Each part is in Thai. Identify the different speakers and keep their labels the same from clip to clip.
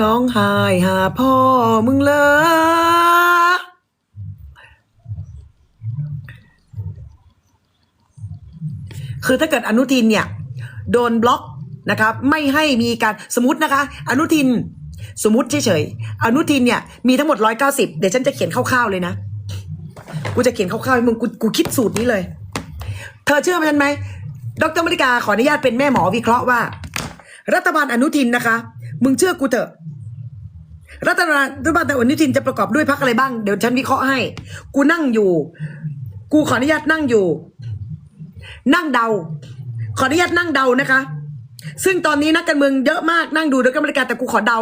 Speaker 1: ร้องไห้หาพ่อมึงเลยคือถ้าเกิดอนุทินเนี่ย โดนบล็อกนะครับ ไม่ให้มีการสมมตินะคะ อนุทิน สมมติเฉยๆอนุทินเนี่ยมีทั้งหมดร้อยเก้าสิบเดี๋ยวฉันจะเขียนคร่าวๆเลยนะ กูจะเขียนคร่าวๆให้มึงกูกูคิดสูตรนี้เลย เธอเชื่อมันไหมดรมริกาขออนุญาตเป็นแม่หมอวิเคราะห์ว่า รัฐบาลอนุทินนะคะ มึงเชื่อกูเถอะ รัฐบาลรัฐบาลแต่อนุทินจะประกอบด้วยพรรคอะไรบ้าง เดี๋ยวฉันวิเคราะห์ให้ กูนั่งอยู่ กูขออนุญาตนั่งอยู่ นั่งเดา ขออนุญาตนั่งเดานะคะ ซึ่งตอนนี้นักการเมืองเยอะมากนั่งดูดรกรรมการแต่กูขอเดา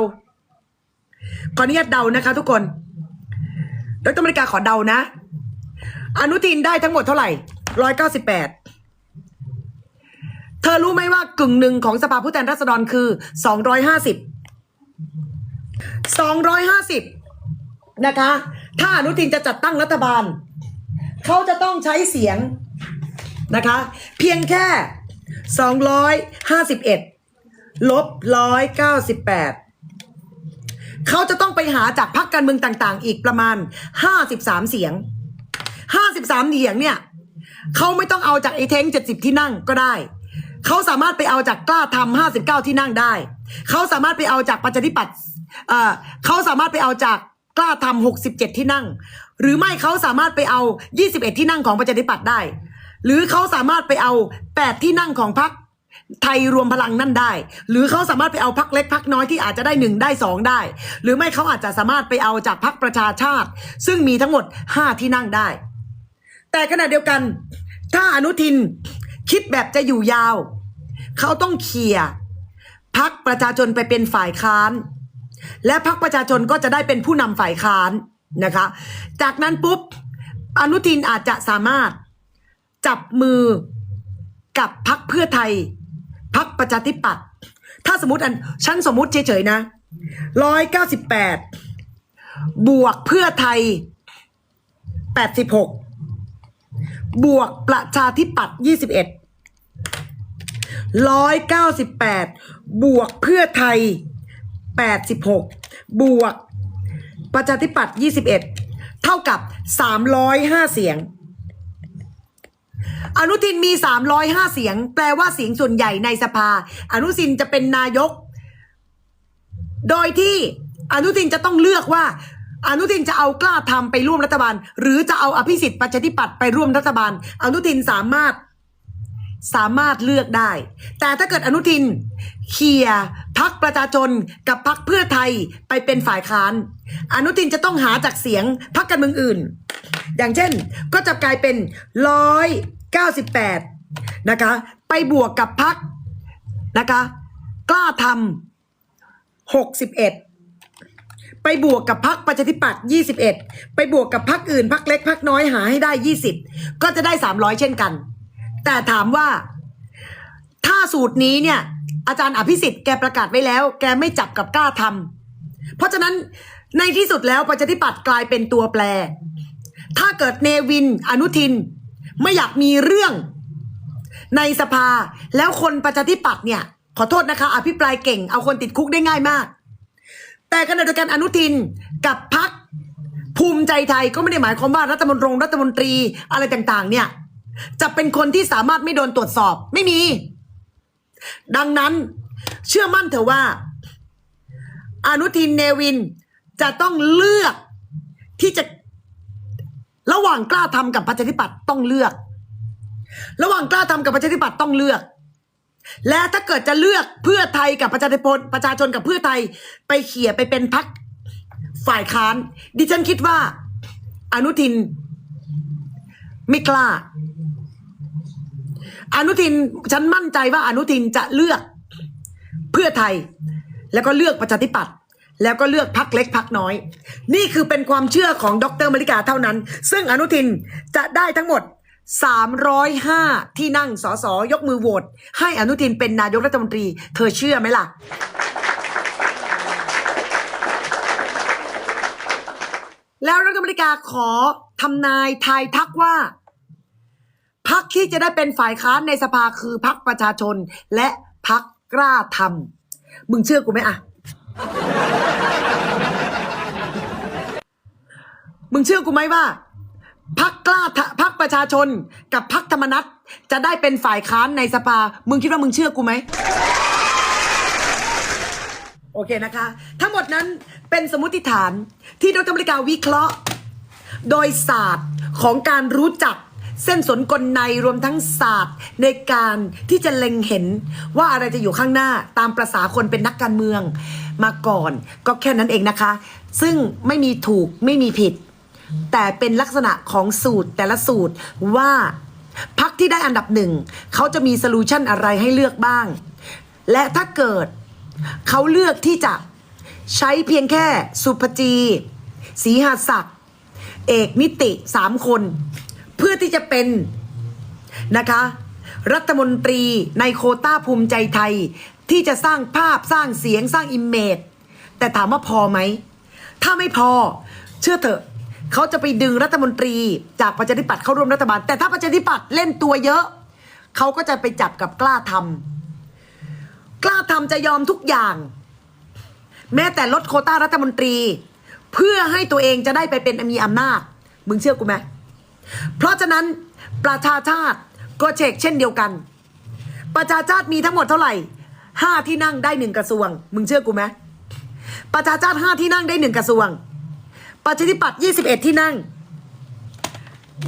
Speaker 1: ขออนุญาตเดานะคะ ทุกคนดรมริกาขอเดานะ อนุทินได้ทั้งหมดเท่าไหร่ร้อยเก้าสิบแปด ธอรู้ไหมว่ากึ่งหนึ่งของสภาผู้แทนราษฎรคือสองร้อยห้าสิบสองร้อยห้าสิบนะคะ ถ้าอนุทินจะจัดตั้งรัฐบาล เขาจะต้องใช้เสียงนะคะ เพียงแค่สองร้อยห้าสิบเอ็ดลบร้อยเก้าสิบแปดเขาจะต้องไปหาจากพรรคการเมืองต่างๆ อีกประมาณห้าสิบสามเสียงห้าสิบสามเสียงเนี่ยเขาไม่ต้องเอาจากไอ้เท้งเจ็ดสิบที่นั่งก็ได้ เขาสามารถไปเอาจากกล้าทำห้าสิบเก้าที่นั่งได้ เขาสามารถไปเอาจากประชาธิปัตย์เขาสามารถไปเอาจากกล้าทำหกสิบเจ็ดที่นั่ง หรือไม่เขาสามารถไปเอายี่สิบเอ็ดที่นั่งของประชาธิปัตย์ได้ หรือเขาสามารถไปเอาแปดที่นั่งของพรรคไทยรวมพลังนั่นได้ หรือเขาสามารถไปเอาพรรคเล็กพรรคน้อยที่อาจจะได้หนึ่งได้สองได้ หรือไม่เขาอาจจะสามารถไปเอาจากพรรคประชาชาติ ซึ่งมีทั้งหมดห้าที่นั่งได้ แต่ขณะเดียวกัน ถ้าอนุทินคิดแบบจะอยู่ยาว เขาต้องเคลียร์พักประชาชนไปเป็นฝ่ายค้าน และพักประชาชนก็จะได้เป็นผู้นำฝ่ายค้านนะคะ จากนั้นปุ๊บอนุทินอาจจะสามารถจับมือกับพักเพื่อไทย พักประชาธิปัตย์ถ้าสมมติอันฉันสมมติเฉยๆนะร้อยเก้าสิบแปดบวกเพื่อไทยแปดสิบหกบวกประชาธิปัตย์ยี่สิบเอ็ด ร้อยเก้าสิบแปดบวกเพื่อไทยแปดสิบหกบวก ประชาธิปัตย์ยี่สิบเอ็ดเท่ากับสามร้อยห้าเสียง อนุทินมีสามร้อยห้าเสียง แปลว่าเสียงส่วนใหญ่ในสภา อนุทินจะเป็นนายก โดยที่อนุทินจะต้องเลือกว่าอนุทินจะเอากล้าทำไปร่วมรัฐบาล หรือจะเอาอภิสิทธิ์ประชาธิปัตย์ไปร่วมรัฐบาล อนุทินสามารถ สามารถเลือกได้ แต่ถ้าเกิดอนุทินเคลียร์พักประชาชนกับพักเพื่อไทยไปเป็นฝ่ายค้าน อนุทินจะต้องหาจากเสียงพักการเมืองอื่น อย่างเช่นก็จะกลายเป็นร้อยเก้าสิบแปดนะคะ ไปบวกกับพักนะคะ กล้าทำหกสิบเอ็ดไปบวกกับพักประชาธิปัตย์21 ไปบวกกับพักอื่นพักเล็กพักน้อยหาให้ได้ 20 ก็จะได้ 300 เช่นกัน แต่ถามว่า ถ้าสูตรนี้เนี่ย อาจารย์อภิสิทธิ์แกประกาศไว้แล้ว แกไม่จับกับกล้าทำเพราะฉะนั้นในที่สุดแล้วประชาธิปัตย์กลายเป็นตัวแปร ถ้าเกิดเนวินอนุทิน ไม่อยากมีเรื่องในสภาแล้วคนประชาธิปัตย์เนี่ย ขอโทษนะคะ อภิปรายเก่งเอาคนติดคุกได้ง่ายมาก แต่ขณะเดียวกันอนุทินกับพักภูมิใจไทยก็ไม่ได้หมายความว่ารัฐมนตรีรัฐมนตรีอะไรต่างๆ เนี่ย จะเป็นคนที่สามารถไม่โดนตรวจสอบไม่มี ดังนั้น เชื่อมั่นเถอะว่า อนุทินเนวินจะต้องเลือกที่จะระหว่างกล้าทำกับประชาธิปัตย์ต้องเลือก ระหว่างกล้าทำกับประชาธิปัตย์ต้องเลือก และถ้าเกิดจะเลือกเพื่อไทยกับประชาธิปนประชาชนกับเพื่อไทยไปเขี่ยไปเป็นพักฝ่ายค้าน ดิฉันคิดว่า อนุทิน ไม่กล้า อนุทินฉันมั่นใจว่าอนุทินจะเลือกเพื่อไทย แล้วก็เลือกประชาธิปัตย์แล้วก็เลือกพักเล็กพักน้อย นี่คือเป็นความเชื่อของดรมริกาเท่านั้น ซึ่งอนุทินจะได้ทั้งหมด 305 ที่นั่งสสยกมือโหวตให้อนุทินเป็นนายกรัฐมนตรี เธอเชื่อไหมล่ะ แล้วรัฐมนตรีขอทำนายทายทักว่า พักที่จะได้เป็นฝ่ายค้านในสภาคือพักประชาชน และพักกล้าทำมึงเชื่อกูไหมอะมึงเชื่อกูไหมว่าพักกล้าพักประชาชนกับพักธรรมนัตจะได้เป็นฝ่ายค้านในสภา มึงคิดว่ามึงเชื่อกูไหมโอเคนะคะ ทั้งหมดนั้นเป็นสมมติฐานที่ดรอเมริกาวิเคราะห์ โดยศาสตร์ของการรู้จัก เส้นสนกลในรวมทั้งศาสตร์ ในการที่จะเล็งเห็นว่าอะไรจะอยู่ข้างหน้าตามประษาคนเป็นนักการเมืองมาก่อน ก็แค่นั้นเองนะคะ ซึ่งไม่มีถูกไม่มีผิด แต่เป็นลักษณะของสูตรแต่ละสูตรว่าพักที่ได้อันดับหนึ่งเขาจะมีโซลูชันอะไรให้เลือกบ้าง และถ้าเกิดเขาเลือกที่จะใช้เพียงแค่สุภจีศีหาศักดิ์เอกนิติสามคน เพื่อที่จะเป็นนะคะ รัฐมนตรีในโคต้าภูมิใจไทย ที่จะสร้างภาพสร้างเสียงสร้างอิมเมจแต่ถามว่าพอไหม ถ้าไม่พอเชื่อเถอะเขาจะไปดึงรัฐมนตรีจากประชาธิปัตย์เข้าร่วมรัฐบาล แต่ถ้าประชาธิปัตย์เล่นตัวเยอะ เขาก็จะไปจับกับกล้าทำกล้าทำจะยอมทุกอย่าง แม้แต่ลดโคต้ารัฐมนตรี เพื่อให้ตัวเองจะได้ไปเป็นมีอำนาจ มึงเชื่อกูไหม เพราะฉะนั้นประชาชาติก็เช็คเช่นเดียวกัน ประชาชาติมีทั้งหมดเท่าไหร่ห้าที่นั่งได้หนึ่งกระทรวง มึงเชื่อกูไหมประชาชาติห้าที่นั่งได้หนึ่งกระทรวง ประชาธิปัตย์ยี่สิบเอ็ดที่นั่ง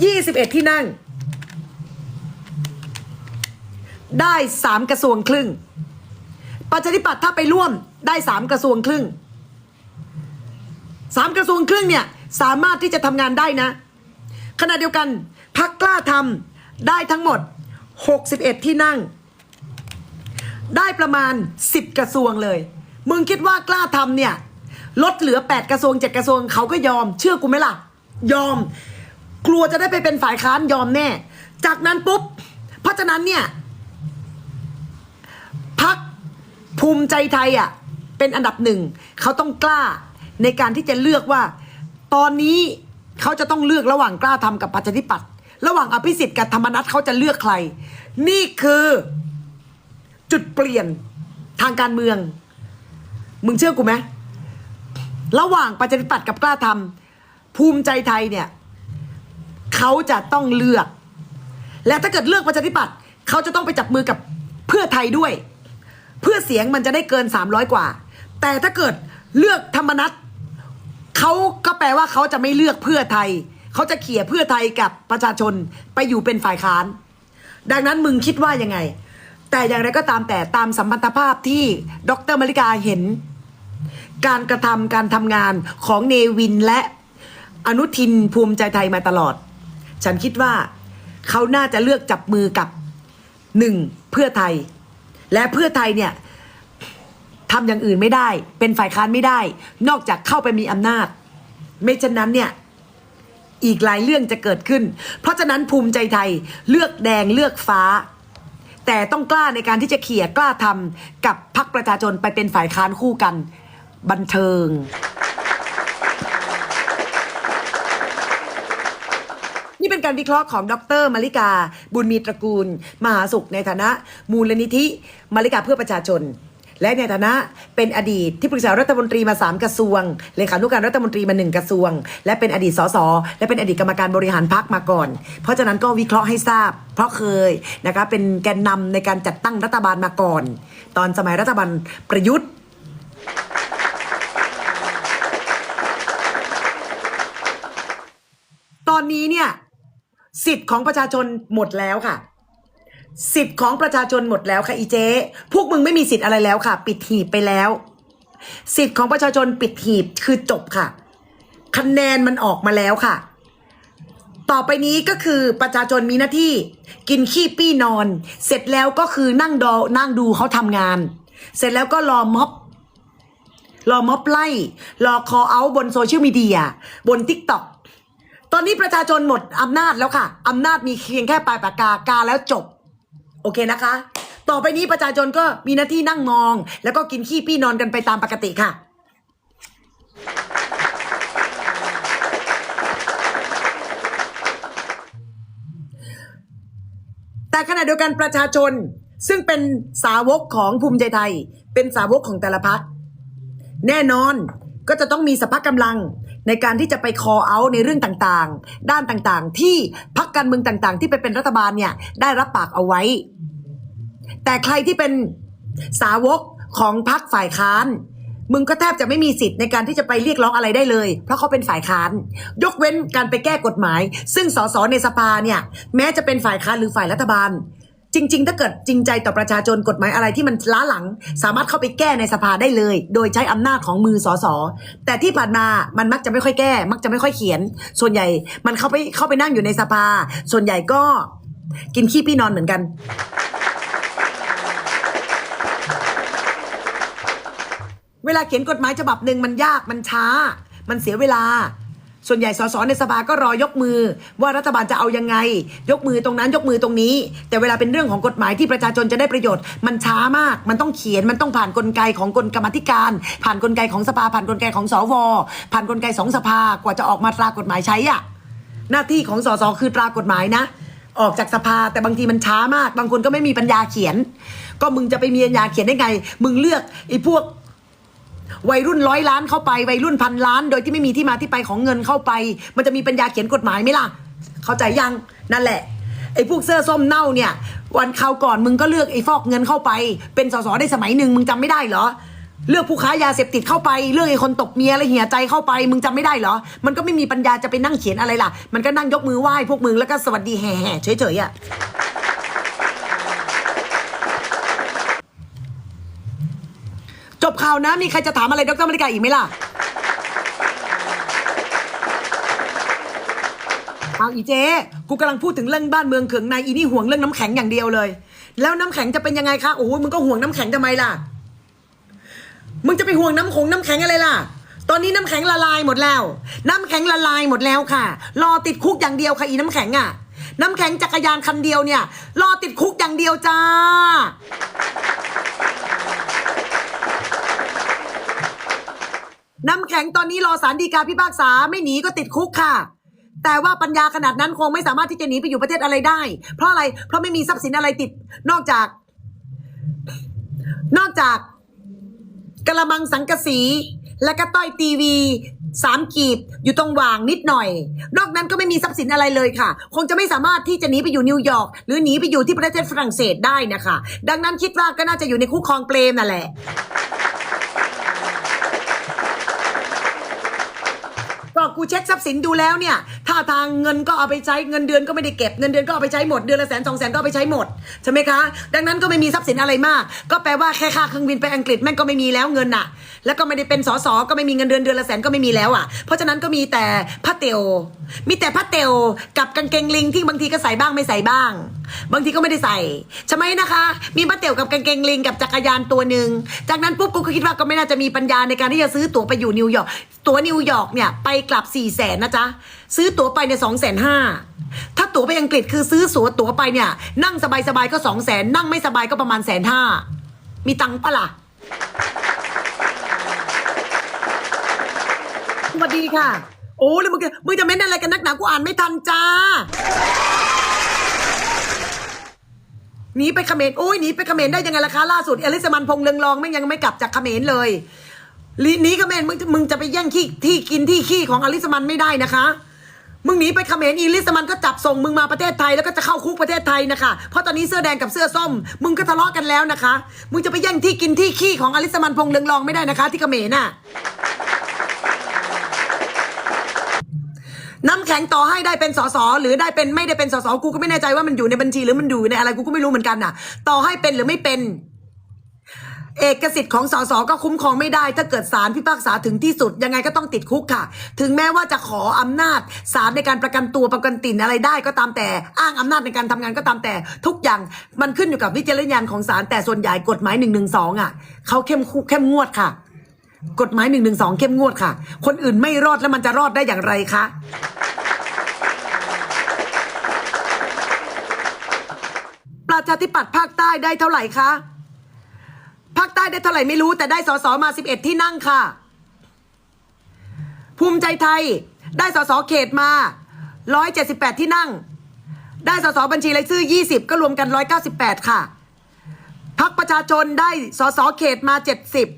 Speaker 1: ยี่สิบเอ็ดที่นั่ง ได้สามกระทรวงครึ่ง ประชาธิปัตย์ถ้าไปร่วมได้สามกระทรวงครึ่งสามกระทรวงครึ่งเนี่ยสามารถที่จะทำงานได้นะ ขณะเดียวกันพักกล้าทำได้ทั้งหมด 61 ที่นั่ง ได้ประมาณ 10 กระทรวงเลย มึงคิดว่ากล้าทำเนี่ย ลดเหลือ 8 กระทรวง 7 กระทรวงเขาก็ยอม เชื่อกูไหมล่ะ ยอม กลัวจะได้ไปเป็นฝ่ายค้านยอมแน่ จากนั้นปุ๊บ เพราะฉะนั้นเนี่ยพักภูมิใจไทยอะเป็นอันดับหนึ่ง เขาต้องกล้าในการที่จะเลือกว่า ตอนนี้ เขาจะต้องเลือกระหว่างกล้าทำกับประชาธิปัตย์ระหว่างอภิสิทธิ์กับธรรมนัตเขาจะเลือกใคร นี่คือจุดเปลี่ยนทางการเมือง มึงเชื่อกูไหมระหว่างประชาธิปัตย์กับกล้าทำภูมิใจไทยเนี่ยเขาจะต้องเลือก และถ้าเกิดเลือกประชาธิปัตย์เขาจะต้องไปจับมือกับเพื่อไทยด้วย เพื่อเสียงมันจะได้เกิน 300 กว่า แต่ถ้าเกิดเลือกธรรมนัต เขาก็แปลว่าเขาจะไม่เลือกเพื่อไทย เขาจะเขี่ยเพื่อไทยกับประชาชนไปอยู่เป็นฝ่ายค้าน ดังนั้นมึงคิดว่ายังไง แต่อย่างไรก็ตามแต่ตามสัมพันธภาพที่ดรมาริกาเห็น การกระทำการทำงานของเนวินและอนุทินภูมิใจไทยมาตลอด ฉันคิดว่าเขาน่าจะเลือกจับมือกับหนึ่งเพื่อไทย และเพื่อไทยเนี่ย ทำอย่างอื่นไม่ได้ เป็นฝ่ายค้านไม่ได้ นอกจากเข้าไปมีอำนาจ ไม่เช่นนั้นเนี่ยอีกหลายเรื่องจะเกิดขึ้น เพราะฉะนั้นภูมิใจไทยเลือกแดงเลือกฟ้า แต่ต้องกล้าในการที่จะเขี่ยกล้าทำกับพรรคประชาชนไปเป็นฝ่ายค้านคู่กัน บันเทิง นี่เป็นการวิเคราะห์ของดรมาริกา บุญมีตระกูล มหาสุขในฐานะ มูลนิธิมาริกาเพื่อประชาชน และในฐานะเป็นอดีตที่ปรึกษารัฐมนตรีมา 3 กระทรวง เลขานุการรัฐมนตรีมา 1 กระทรวง และเป็นอดีตสสและเป็นอดีตกรรมการบริหารพักมาก่อน เพราะฉะนั้นก็วิเคราะห์ให้ทราบ เพราะเคยนะคะเป็นแกนนำในการจัดตั้งรัฐบาลมาก่อน ตอนสมัยรัฐบาลประยุทธ์ตอนนี้เนี่ย สิทธิ์ของประชาชนหมดแล้วค่ะ สิทธิ์ของประชาชนหมดแล้วค่ะอีเจ๊พวกมึงไม่มีสิทธิ์อะไรแล้วค่ะ ปิดหีบไปแล้ว สิทธิ์ของประชาชนปิดหีบคือจบค่ะ คะแนนมันออกมาแล้วค่ะ ต่อไปนี้ก็คือประชาชนมีหน้าที่ กินขี้ปี้นอน เสร็จแล้วก็คือนั่งดอนั่งดูเขาทำงาน เสร็จแล้วก็รอม็อบรอม็อบไล่ รอคอเอาบนโซเชียลมีเดีย บนทิกต็อกตอนนี้ประชาชนหมดอำนาจแล้วค่ะอำนาจมีเพียงแค่ปลายปากกากาแล้วจบ โอเคนะคะ ต่อไปนี้ประชาชนก็มีหน้าที่นั่งมอง แล้วก็กินขี้ปี้นอนกันไปตามปกติค่ะ แต่ขณะเดียวกันประชาชนซึ่งเป็นสาวกของภูมิใจไทย เป็นสาวกของแต่ละพัก แน่นอนก็จะต้องมีสภาพกำลัง ในการที่จะไป call out ในเรื่องต่างๆ ด้านต่างๆ ที่พักการเมืองต่างๆ ที่ไปเป็นรัฐบาลเนี่ยได้รับปากเอาไว้ แต่ใครที่เป็นสาวกของพักฝ่ายค้านมึงก็แทบจะไม่มีสิทธิ์ในการที่จะไปเรียกร้องอะไรได้เลย เพราะเขาเป็นฝ่ายค้าน ยกเว้นการไปแก้กฎหมาย ซึ่งสสในสภาเนี่ย แม้จะเป็นฝ่ายค้านหรือฝ่ายรัฐบาล จริง ๆ ถ้าเกิดจริงใจต่อประชาชนกฎหมายอะไรที่มันล้าหลัง สามารถเข้าไปแก้ในสภาได้เลย โดยใช้อำนาจของมือสสแต่ที่ผ่านมามันมักจะไม่ค่อยแก้ มักจะไม่ค่อยเขียน ส่วนใหญ่มันเข้าไปเข้าไปนั่งอยู่ในสภา ส่วนใหญ่ก็กินขี้พี่นอนเหมือนกัน เวลาเขียนกฎหมายฉบับหนึ่งมันยากมันช้า มันเสียเวลา ส่วนใหญ่สสในสภาก็รอยกมือ ว่ารัฐบาลจะเอายังไง ยกมือตรงนั้นยกมือตรงนี้ แต่เวลาเป็นเรื่องของกฎหมายที่ประชาชนจะได้ประโยชน์ มันช้ามาก มันต้องเขียนมันต้องผ่านกลไกของกลกรรมธิการ ผ่านกลไกของสภา ผ่านกลไกของสว ผ่านกลไกสองสภากว่าจะออกมาตรากฎหมายใช้อะหน้าที่ของสสคือตรากฎหมายนะ ออกจากสภาแต่บางทีมันช้ามาก บางคนก็ไม่มีปัญญาเขียน ก็มึงจะไปมีปัญญาเขียนได้ไง มึงเลือกไอ้พวก วัยรุ่นร้อยล้านเข้าไป วัยรุ่นพันล้าน โดยที่ไม่มีที่มาที่ไปของเงินเข้าไป มันจะมีปัญญาเขียนกฎหมายไหมล่ะ เข้าใจยังนั่นแหละไอ้พวกเสื้อส้มเน่าเนี่ย วันคราวก่อนมึงก็เลือกไอ้ฟอกเงินเข้าไป เป็นสสได้สมัยหนึ่งมึงจำไม่ได้เหรอ เลือกผู้ค้ายาเสพติดเข้าไป เลือกไอ้คนตกเมียและเหี่ยใจเข้าไป มึงจำไม่ได้เหรอ มันก็ไม่มีปัญญาจะไปนั่งเขียนอะไรล่ะ มันก็นั่งยกมือไหว้พวกมึงแล้วก็สวัสดีแห่ๆเฉยๆอะ บข่าวนะ มีใครจะถามอะไรดรมริกาอีกไหมล่ะ เอาอีเจ๊กูกำลังพูดถึงเรื่องบ้านเมืองเขิงในอีนี่ห่วงเรื่องน้ำแข็งอย่างเดียวเลย แล้วน้ำแข็งจะเป็นยังไงคะโอ้ยมึงก็ห่วงน้ำแข็งทำไมล่ะมึงจะไปห่วงน้ำขงน้ำแข็งอะไรล่ะ ตอนนี้น้ำแข็งละลายหมดแล้ว น้ำแข็งละลายหมดแล้วค่ะ รอติดคุกอย่างเดียวค่ะอีน้ำแข็งอะ น้ำแข็งจักรยานคันเดียวเนี่ย รอติดคุกอย่างเดียวจ้า น้ำแข็งตอนนี้รอสารดีกาพิพากษาไม่หนีก็ติดคุกค่ะ แต่ว่าปัญญาขนาดนั้นคงไม่สามารถที่จะหนีไปอยู่ประเทศอะไรได้ เพราะอะไรเพราะไม่มีทรัพย์สินอะไรติด นอกจาก นอกจากกระมังสังกะสีและก็ต้อยทีวีสามกีบอยู่ตรงวางนิดหน่อย นอกนั้นก็ไม่มีทรัพย์สินอะไรเลยค่ะ คงจะไม่สามารถที่จะหนีไปอยู่นิวยอร์กหรือหนีไปอยู่ที่ประเทศฝรั่งเศสได้นะคะ ดังนั้นคิดว่าก็น่าจะอยู่ในคุกคลองเปรมนั่นแหละ ก็กูเช็คทรัพย์สินดูแล้วเนี่ยท่าทางเงินก็เอาไปใช้เงินเดือนก็ไม่ได้เก็บเงินเดือนก็เอาไปใช้หมดเดือนละแสนสองแสนก็เอาไปใช้หมดใช่ไหมคะ ดังนั้นก็ไม่มีทรัพย์สินอะไรมาก ก็แปลว่าแค่ค่าเครื่องบินไปอังกฤษแม่งก็ไม่มีแล้วเงินน่ะแล้วก็ไม่ได้เป็นสสก็ไม่มีเงินเดือนเดือนละแสนก็ไม่มีแล้วอะ เพราะฉะนั้นก็มีแต่ผ้าเตียวมีแต่ผ้าเตียวกับกางเกงลิงที่บางทีก็ใส่บ้างไม่ใส่บ้าง บางทีก็ไม่ได้ใส่ใช่ไหมนะคะ มีผ้าเตียวกับกางเกงลิงกับจักรยานตัวหนึ่งจากนั้นปุ๊บกูก็คิดว่าก็ไม่น่าจะมีปัญญาในการที่จะซื้อตั๋วไปอยู่นิวยอร์กตั๋วนิวยอร์กเนี่ยไปกลับ4ี่แสนนะจ๊ะซื้อตั๋วไปเนี่ยสองแสนห้าถ้าตั๋วไปอังกฤษคือซื้อสัวตั๋วไปเนี่ยนั่งสบายๆก็สองแสนนั่งไม่สบายก็ประมาณแสนห้ามีตังค์ปะล่ะ วัสดีค่ะ โอ้แล้วมึงจะมึงจะเม้นอะไรกันนักหนากูอ่านไม่ทันจ้าหนีไปเขมรโอ้ยหนีไปเขมรได้ยังไงล่ะคะล่าสุดอลิสมันพงเลืองรองแม่งยังไม่กลับจากเขมรเลยหนีเขมรมึงมึงจะไปแย่งขี้ที่กินที่ขี้ของอลิสมันไม่ได้นะคะมึงหนีไปเขมรอีลิสมันก็จับส่งมึงมาประเทศไทยแล้วก็จะเข้าคุกประเทศไทยนะคะ เพราะตอนนี้เสื้อแดงกับเสื้อส้ม มึงก็ทะเลาะกันแล้วนะคะ มึงจะไปแย่งที่กินที่ขี้ของอลิสมันพงเลืองรองไม่ได้นะคะ ที่เขมรน่ะ น้ำแข็งต่อให้ได้เป็นสสหรือได้เป็นไม่ได้เป็นสสกูก็ไม่แน่ใจว่ามันอยู่ในบัญชีหรือมันอยู่ในอะไรกูก็ไม่รู้เหมือนกันน่ะ ต่อให้เป็นหรือไม่เป็น เอกสิทธิ์ของสสก็คุ้มครองไม่ได้ ถ้าเกิดศาลพิพากษาถึงที่สุด ยังไงก็ต้องติดคุกค่ะ ถึงแม้ว่าจะขออำนาจศาลในการประกันตัวประกันตินอะไรได้ก็ตามแต่ อ้างอำนาจในการทำงานก็ตามแต่ ทุกอย่างมันขึ้นอยู่กับวิจารณญาณของศาลแต่ส่วนใหญ่กฎหมายหนึ่งหนึ่งสองอะเขาเข้มคุเข้มงวดค่ะ กฎหมายหนึ่งหนึ่งสองเข้มงวดค่ะ คนอื่นไม่รอดแล้วมันจะรอดได้อย่างไรคะประชาธิปัตย์ภาคใต้ได้เท่าไหร่คะภาคใต้ได้เท่าไหร่ไม่รู้แต่ได้สสมาสิบเอ็ดที่นั่งค่ะ ภูมิใจไทยได้สสเขตมาร้อยเจ็ดสิบแปดที่นั่ง ได้สสบัญชีรายชื่อยี่สิบก็รวมกันร้อยเก้าสิบแปดค่ะพักประชาชนได้สสเขตมาเจ็ดสิบ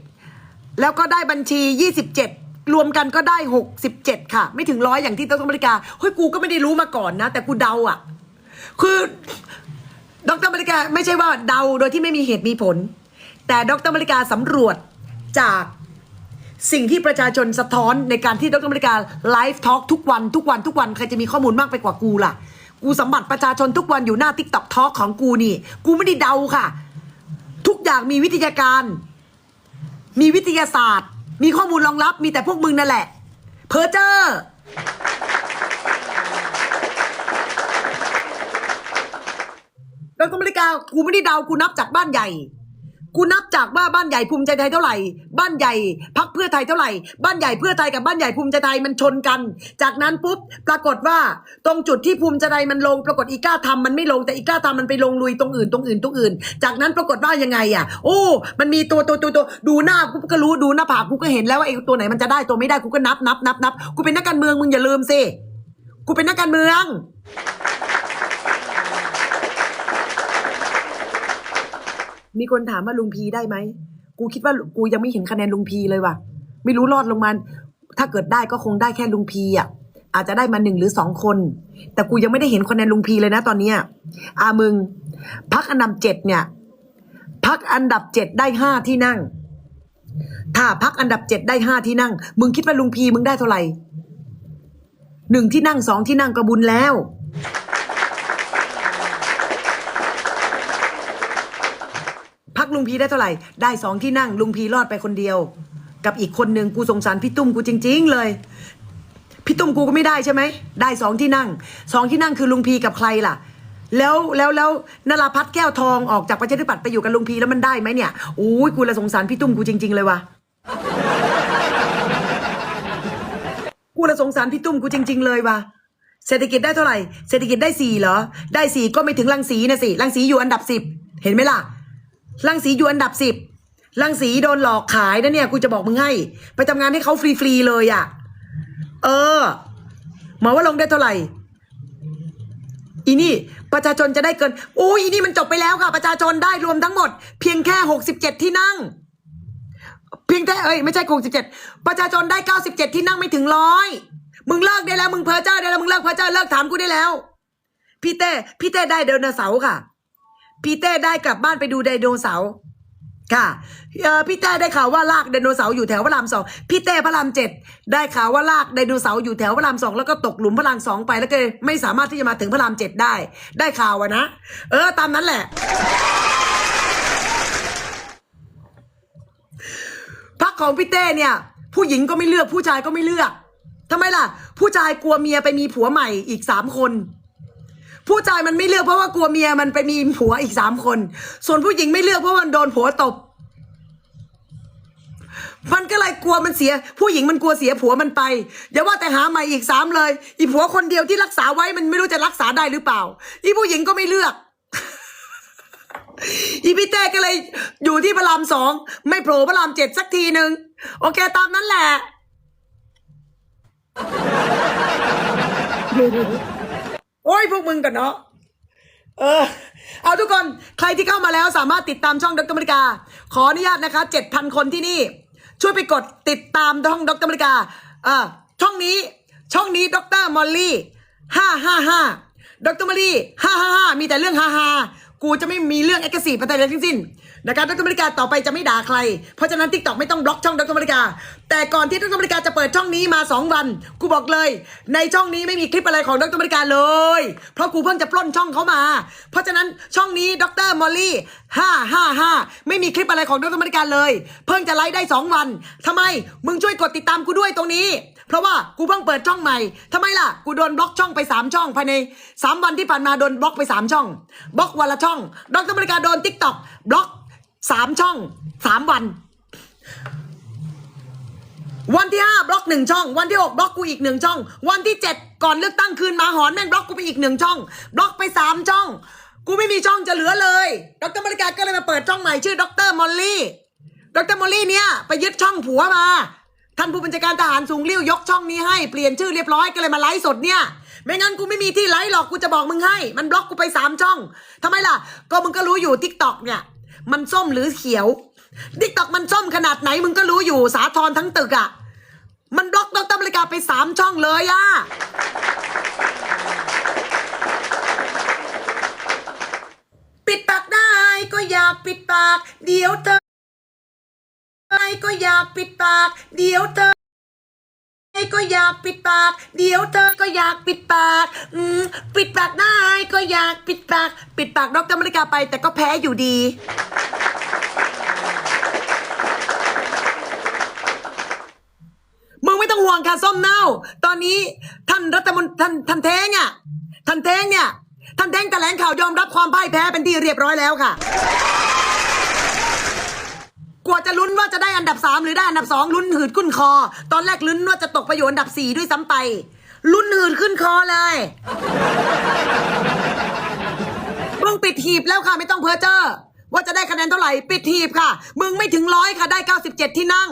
Speaker 1: แล้วก็ได้บัญชียี่สิบเจ็ดรวมกันก็ได้หกสิบเจ็ดค่ะ ไม่ถึงร้อยอย่างที่ดรมริกาเฮ้ยกูก็ไม่ได้รู้มาก่อนนะ แต่กูเดาอะ คือดรมริกาไม่ใช่ว่าเดาโดยที่ไม่มีเหตุมีผล แต่ดรมริกาสำรวจจากสิ่งที่ประชาชนสะท้อนในการที่ดรมริกาไลฟ์ทอล์กทุกวันทุกวันทุกวันใครจะมีข้อมูลมากไปกว่ากูล่ะ กูสัมผัสประชาชนทุกวันอยู่หน้าทิกตอกทอล์กของกูนี่ กูไม่ได้เดาค่ะ ทุกอย่างมีวิทยาการ มีวิทยาศาสตร์ มีข้อมูลรองรับ มีแต่พวกมึงนั่นแหละ เพอเจอร์แล้วก็ไม่ได้กากูไม่ได้เดากูนับจากบ้านใหญ่ กูนับจากว่าบ้านใหญ่ภูมิใจไทยเท่าไหร่ บ้านใหญ่พักเพื่อไทยเท่าไหร่ บ้านใหญ่เพื่อไทยกับบ้านใหญ่ภูมิใจไทยมันชนกัน จากนั้นปุ๊บปรากฏว่าตรงจุดที่ภูมิใจไทยมันลง ปรากฏอีก้าทำมันไม่ลงแต่อีก้าทำมันไปลงลุยตรงอื่นตรงอื่นตรงอื่น จากนั้นปรากฏว่ายังไงอะ โอ้ มันมีตัวตัวตัวตัวดูหน้ากูก็รู้ดูหน้าผากกูก็เห็นแล้วว่าไอ้ตัวไหนมันจะได้ตัวไม่ได้กูก็นับนับนับนับกูเป็นนักการเมืองมึงอย่าลืมสิกูเป็นนักการเมือง มีคนถามว่าลุงพีได้ไหม กูคิดว่ากูยังไม่เห็นคะแนนลุงพีเลยว่ะ ไม่รู้รอดลงมา ถ้าเกิดได้ก็คงได้แค่ลุงพีอะ อาจจะได้มาหนึ่งหรือสองคน แต่กูยังไม่ได้เห็นคะแนนลุงพีเลยนะตอนเนี้ยอามึง พักอันดับเจ็ดเนี่ย พักอันดับเจ็ดได้ห้าที่นั่ง ถ้าพักอันดับเจ็ดได้ห้าที่นั่ง มึงคิดว่าลุงพีมึงได้เท่าไหร่หนึ่งที่นั่งสองที่นั่งก็บุญแล้ว พัก ลุงพีได้เท่าไหร่ ได้สองที่นั่ง ลุงพีรอดไปคนเดียว กับอีกคนหนึ่งกูสงสารพี่ตุ้มกูจริง ๆ เลย พี่ตุ้มกูก็ไม่ได้ใช่ไหม ได้สองที่นั่งสองที่นั่งคือลุงพีกับใครล่ะ แล้วแล้วแล้วนราพัฒน์แก้วทองออกจากประชาธิปัตย์ไปอยู่กับลุงพีแล้วมันได้ไหมเนี่ยโอ้ยกูละสงสารพี่ตุ้มกูจริง ๆ เลยว่ะกูละสงสารพี่ตุ้มกูจริง ๆ เลยว่ะเศรษฐกิจได้เท่าไหร่ เศรษฐกิจได้สี่เหรอ ได้สี่ก็ไม่ถึงรังสีนะสิรังสีอยู่อันดับสิบ เห็นไหมล่ะ รังสีอยู่อันดับสิบรังสีโดนหลอกขายนะเนี่ยกูจะบอกมึงให้ไปทำงานให้เขาฟรีๆเลยอะ่ะ เออหมอว่าลงได้เท่าไหร่อีนี่ประชาชนจะได้เกินโอ้ยอีนี่มันจบไปแล้วค่ะ ประชาชนได้รวมทั้งหมด เพียงแค่หกสิบเจ็ดที่นั่ง เพียงแค่เอ้ยไม่ใช่หกสิบเจ็ดประชาชนได้เก้าสิบเจ็ดที่นั่งไม่ถึงร้อยมึงเลิกได้แล้วมึงเพ้อเจ้าได้แล้วมึงเลิกเพ้อเจ้าเลิกถามกูได้แล้ว พี่เต้พี่เต้ได้ไดโนเสาร์ค่ะ พี่เต้ได้กลับบ้านไปดูไดโนเสาร์ค่ะพี่เต้ได้ข่าวว่าลากไดโนเสาร์อยู่แถวพระรามสองพี่เต้พระรามเจ็ดได้ข่าวว่าลากไดโนเสาร์อยู่แถวพระรามสองแล้วก็ตกหลุมพระรามสองไปแล้วก็ไม่สามารถที่จะมาถึงพระรามเจ็ดได้ ได้ข่าวอะนะเออตามนั้นแหละ พักของพี่เต้เนี่ย ผู้หญิงก็ไม่เลือกผู้ชายก็ไม่เลือกทำไมล่ะ ผู้ชายกลัวเมียไปมีผัวใหม่อีกสามคน ผู้ชายมันไม่เลือกเพราะว่ากลัวเมียมันไปมีผัวอีกสามคน ส่วนผู้หญิงไม่เลือกเพราะมันโดนผัวตบ มันก็เลยกลัวมันเสีย ผู้หญิงมันกลัวเสียผัวมันไปอย่าว่าแต่หาใหม่อีกสามเลย อีผัวคนเดียวที่รักษาไว้มันไม่รู้จะรักษาได้หรือเปล่า อีผู้หญิงก็ไม่เลือก อีพี่เต้ก็เลยอยู่ที่พระรามสองไม่โผล่พระรามเจ็ดสักทีหนึ่งโอเคตามนั้นแหละ อ้ยพวกมึงกันเนาะเออเอาทุกคนใครที่เข้ามาแล้วสามารถติดตามช่องดรมริกา ขออนุญาตนะคะเจ็ดพันคนที่นี่ ช่วยไปกดติดตามช่องดรมริกาเออช่องนี้ช่องนี้ดรมอลลี่ห้าห้าห้าดรมอลลี่ห้าห้าห้ามีแต่เรื่องฮาฮากูจะไม่มีเรื่องเอ็กสีอะไรเลยทั้งสิ้น นะครับดรมริกาต่อไปจะไม่ด่าใคร เพราะฉะนั้นทิกตอกไม่ต้องบล็อกช่องดรมริกา แต่ก่อนที่ดรมริกาจะเปิดช่องนี้มาสองวัน กูบอกเลย ในช่องนี้ไม่มีคลิปอะไรของดรมริกาเลย เพราะกูเพิ่งจะปล้นช่องเขามา เพราะฉะนั้นช่องนี้ดรมอลลี่ห้าห้าห้าไม่มีคลิปอะไรของดรมริกาเลย เพิ่งจะไลฟ์ได้สองวันทำไมมึงช่วยกดติดตามกูด้วยตรงนี้ เพราะว่ากูเพิ่งเปิดช่องใหม่ทำไมล่ะ กูโดนบล็อกช่องไปสามช่องภายในสามวันที่ผ่านมาโดนบล็อกไปสามช่องบล็อกวันละช่องดรมริกาโดนทิกตอกบล็อก สามช่องสามวัน วันที่ห้าบล็อกหนึ่งช่อง วันที่หกบล็อกกูอีกหนึ่งช่อง วันที่เจ็ดก่อนเลือกตั้งคืนมาหอนแม่งบล็อกกูไปอีกหนึ่งช่อง บล็อกไปสามช่อง กูไม่มีช่องจะเหลือเลยดรมริกาก็เลยมาเปิดช่องใหม่ชื่อดรมอลลี่ดรมอลลี่เนี่ยไปยึดช่องผัวมาท่านผู้บัญชาการทหารสูงเลี้ยวยกช่องนี้ให้เปลี่ยนชื่อเรียบร้อยก็เลยมาไลฟ์สดเนี่ยไม่งั้นกูไม่มีที่ไลฟ์หรอกกูจะบอกมึงให้ มันบล็อกกูไปสามช่องทำไมล่ะ ก็มึงก็รู้อยู่ทิกตอกเนี่ย มันส้มหรือเขียวทิกตอกมันส้มขนาดไหนมึงก็รู้อยู่สาทรทั้งตึกอะมันบล็อกดรมริกาไปสามช่องเลยอะปิดปากได้ก็อยากปิดปาก เดี๋ยวเธอได้ก็อยากปิดปาก เดี๋ยวเธอ ก็อยากปิดปาก เดี๋ยวเธอก็อยากปิดปาก อืมปิดปากได้ก็อยากปิดปาก ปิดปากดรมริกาไป แต่ก็แพ้อยู่ดี มึงไม่ต้องห่วงค่ะส้มเน่า ตอนนี้ท่านรัฐมนตรีท่านท่านเท้งอะท่านเท้งเนี่ย ท่านเท้งแถลงข่าวยอมรับความพ่ายแพ้เป็นที่เรียบร้อยแล้วค่ะ กว่าจะลุ้นว่าจะได้อันดับสามหรือได้อันดับสองลุ้นหืดขึ้นคอ ตอนแรกลุ้นว่าจะตกไปอยู่อันดับสี่ด้วยซ้ำไป ลุ้นหืดขึ้นคอเลยมึงปิดหีบแล้วค่ะไม่ต้องเพ้อเจ้อว่าจะได้คะแนนเท่าไหร่ปิดหีบค่ะ มึงไม่ถึงร้อยค่ะได้ 97 ที่นั่ง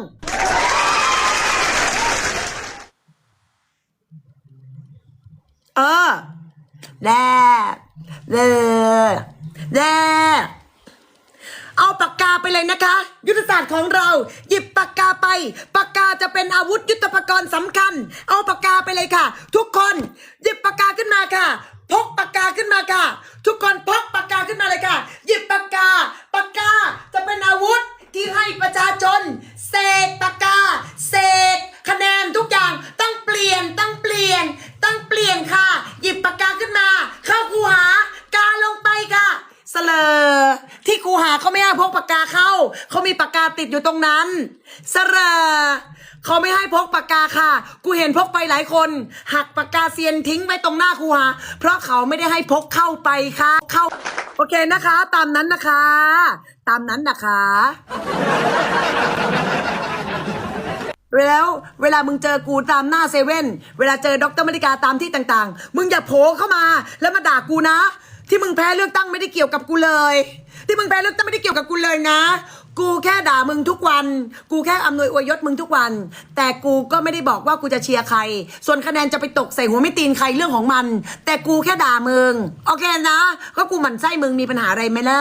Speaker 1: เออแด่แด่แด่ เอาปากกาไปเลยนะคะ ยุทธศาสตร์ของเรา หยิบปากกาไป ปากกาจะเป็นอาวุธยุทโธปกรณ์สำคัญ เอาปากกาไปเลยค่ะ ทุกคนหยิบปากกาขึ้นมาค่ะพกปากกาขึ้นมาค่ะ ทุกคนพกปากกาขึ้นมาเลยค่ะ หยิบปากกา ปากกาจะเป็นอาวุธที่ให้ประชาชนเสกปากกาเสกคะแนนทุกอย่างต้องเปลี่ยนต้องเปลี่ยนต้องเปลี่ยนค่ะ หยิบปากกาขึ้นมา เข้าคูหากาลงไปค่ะ เสลอที่ครูหาเขาไม่ให้พกปากกาเข้า เขามีปากกาติดอยู่ตรงนั้นเสลอเขาไม่ให้พกปากกาค่ะ กูเห็นพกไปหลายคน หักปากกาเซียนทิ้งไว้ตรงหน้าครูหา เพราะเขาไม่ได้ให้พกเข้าไปค่ะ เข้า โอเคนะคะ ตามนั้นนะคะ ตามนั้นนะคะแล้วเวลามึงเจอกูตามหน้าเซเว่น เวลาเจอด็อกเตอร์มริกาตามที่ต่างๆ มึงอย่าโผล่เข้ามาแล้วมาด่ากูนะ ที่มึงแพ้เลือกตั้งไม่ได้เกี่ยวกับกูเลย ที่มึงแพ้เลือกตั้งไม่ได้เกี่ยวกับกูเลยนะ กูแค่ด่ามึงทุกวัน กูแค่อำนวยอวยยศมึงทุกวัน แต่กูก็ไม่ได้บอกว่ากูจะเชียร์ใคร ส่วนคะแนนจะไปตกใส่หัวไม่ตีนใครเรื่องของมัน แต่กูแค่ด่ามึง โอเคนะ ก็กูหมั่นไส้มึงมีปัญหาอะไรไหมล่ะ